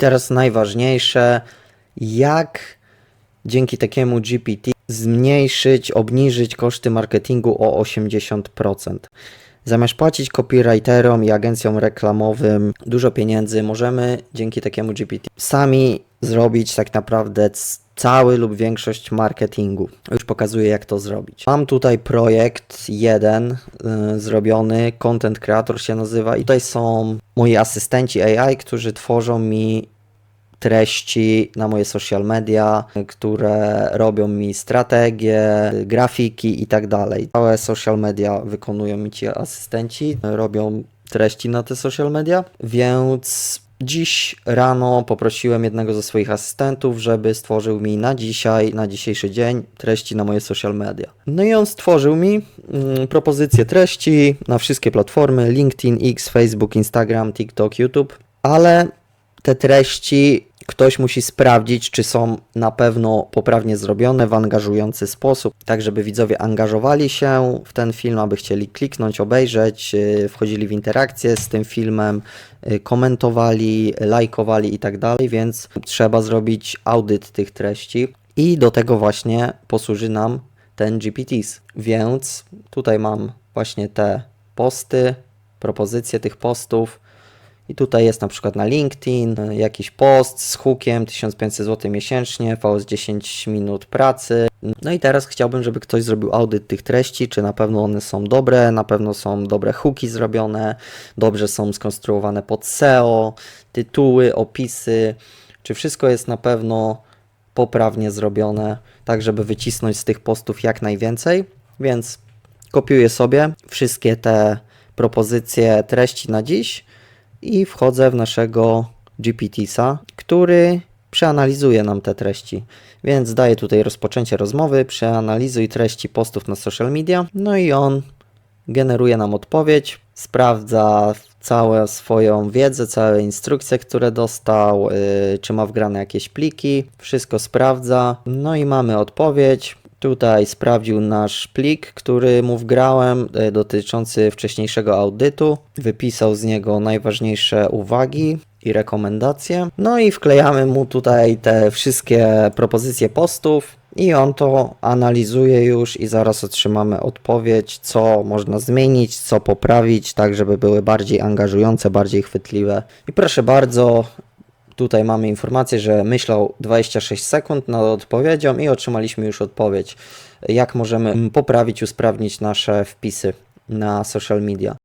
Teraz najważniejsze, jak dzięki takiemu GPT zmniejszyć, obniżyć koszty marketingu o 80%. Zamiast płacić copywriterom i agencjom reklamowym dużo pieniędzy, możemy dzięki takiemu GPT sami zrobić tak naprawdę cały lub większość marketingu. Już pokazuję, jak to zrobić. Mam tutaj projekt jeden y, zrobiony, Content Creator się nazywa, i tutaj są moi asystenci AI, którzy tworzą mi treści na moje social media, które robią mi strategie, grafiki i tak dalej. Całe social media wykonują mi ci asystenci, robią treści na te social media, więc dziś rano poprosiłem jednego ze swoich asystentów, żeby stworzył mi na dzisiaj, na dzisiejszy dzień treści na moje social media. No i on stworzył mi mm, propozycję treści na wszystkie platformy: LinkedIn, X, Facebook, Instagram, TikTok, YouTube, ale te treści ktoś musi sprawdzić, czy są na pewno poprawnie zrobione w angażujący sposób, tak żeby widzowie angażowali się w ten film, aby chcieli kliknąć, obejrzeć, yy, wchodzili w interakcję z tym filmem, yy, komentowali, lajkowali i tak dalej, więc trzeba zrobić audyt tych treści i do tego właśnie posłuży nam ten GPTs. Więc tutaj mam właśnie te posty, propozycje tych postów. I tutaj jest na przykład na LinkedIn y, jakiś post z hookiem 1500 zł miesięcznie, VS 10 minut pracy. No i teraz chciałbym, żeby ktoś zrobił audyt tych treści, czy na pewno one są dobre, na pewno są dobre hooki zrobione, dobrze są skonstruowane pod SEO, tytuły, opisy, czy wszystko jest na pewno poprawnie zrobione, tak żeby wycisnąć z tych postów jak najwięcej. Więc kopiuję sobie wszystkie te propozycje treści na dziś i wchodzę w naszego GPT-sa, który przeanalizuje nam te treści. Więc daję tutaj rozpoczęcie rozmowy, przeanalizuj treści postów na social media, no i on generuje nam odpowiedź, sprawdza całą swoją wiedzę, całe instrukcje, które dostał, yy, czy ma wgrane jakieś pliki, wszystko sprawdza, no i mamy odpowiedź. Tutaj sprawdził nasz plik, który mu wgrałem, y, dotyczący wcześniejszego audytu. Wypisał z niego najważniejsze uwagi i rekomendacje. No i wklejamy mu tutaj te wszystkie propozycje postów. I on to analizuje już i zaraz otrzymamy odpowiedź, co można zmienić, co poprawić, tak żeby były bardziej angażujące, bardziej chwytliwe. I proszę bardzo, Tutaj mamy informację, że myślał 26 sekund nad odpowiedzią i otrzymaliśmy już odpowiedź, jak możemy poprawić, usprawnić nasze wpisy na social media.